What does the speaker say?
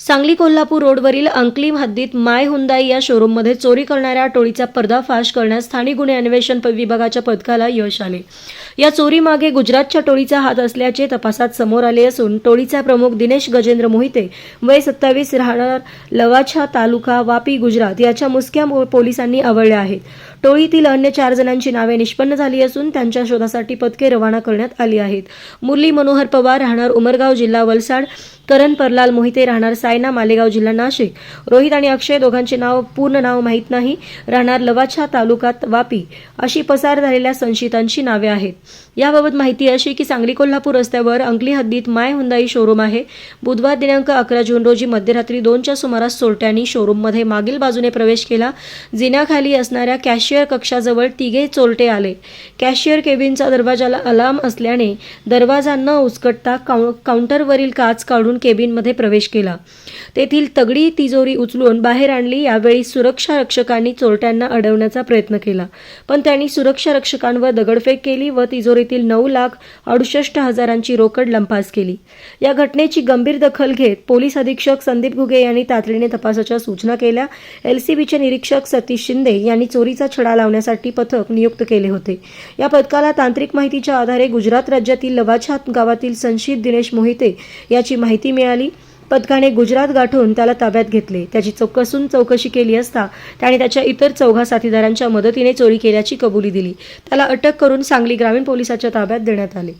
सांगली कोल्हापूर रोडवरील अंकली हद्दीत माय हुंदाई या शोरूममध्ये चोरी करणाऱ्या टोळीचा पर्दाफाश करण्यास स्थानिक गुन्हे अन्वेषण विभागाच्या पथकाला यश आले. या चोरीमागे गुजरातच्या टोळीचा हात असल्याचे तपासात समोर आले असून टोळीचा प्रमुख दिनेश गजेंद्र मोहिते वय सत्तावीस राहणार लवाछा तालुका वापी गुजरात याच्या मुसक्या पोलिसांनी आवळल्या आहेत. टोळीतील अन्य चार जणांची नावे निष्पन्न झाली असून त्यांच्या शोधासाठी पथके रवाना करण्यात आली आहेत. मुरली मनोहर पवार राहणार उमरगाव जिल्हा वलसाड करण परलाल मोहिते राहणार सायना मालेगाव जिल्हा नाशिक. रोहित आणि अक्षय दोघांचे नाव पूर्ण नाव माहीत नाही. राहणार लवाछा तालुक्यात वापी अशी पसार झालेल्या संशयितांची नावे आहेत. याबाबत माहिती अशी की सांगली कोल्हापूर रस्त्यावर अंकली हद्दीत माय हुंदाई शोरूम आहे. बुधवार दिनांक अकरा जून रोजी मध्यरात्री दोनच्या सुमारास चोरट्यांनी शोरूममध्ये मागील बाजूने प्रवेश केला. जिन्याखाली असणाऱ्या कॅशियर कक्षाजवळ तिघे चोरटे आले. कॅशियर केबिनचा दरवाजाला अलार्म असल्याने दरवाजा न उचकटता काउंटरवरील काच काढून केबिनमध्ये प्रवेश केला. तेथील तगडी तिजोरी उचलून बाहेर आणली. यावेळी सुरक्षा रक्षकांनी चोरट्यांना अडवण्याचा प्रयत्न केला. पण त्यांनी सुरक्षा रक्षकांवर दगडफेक केली व तिजोरीतील नऊ लाख अडुसष्ट हजारांची रोकड लंपास केली. या घटनेची गंभीर दखल घेत पोलीस अधीक्षक संदीप घुगे यांनी तातडीने तपासाच्या सूचना केल्या. एलसीबीचे निरीक्षक सतीश शिंदे यांनी चोरीचा छडा लावण्यासाठी पथक नियुक्त केले होते. या पथकाला तांत्रिक माहितीच्या आधारे गुजरात राज्यातील लवाछात गावातील संशयित दिनेश मोहिते याची माहिती मिळाली. पथकाने गुजरात गाठून त्याला ताब्यात घेतले. त्याची चौकसून चौकशी केली असता त्याने त्याच्या इतर चौघा साथीदारांच्या मदतीने चोरी केल्याची कबुली दिली. त्याला अटक करून सांगली ग्रामीण पोलिसाच्या ताब्यात देण्यात आले.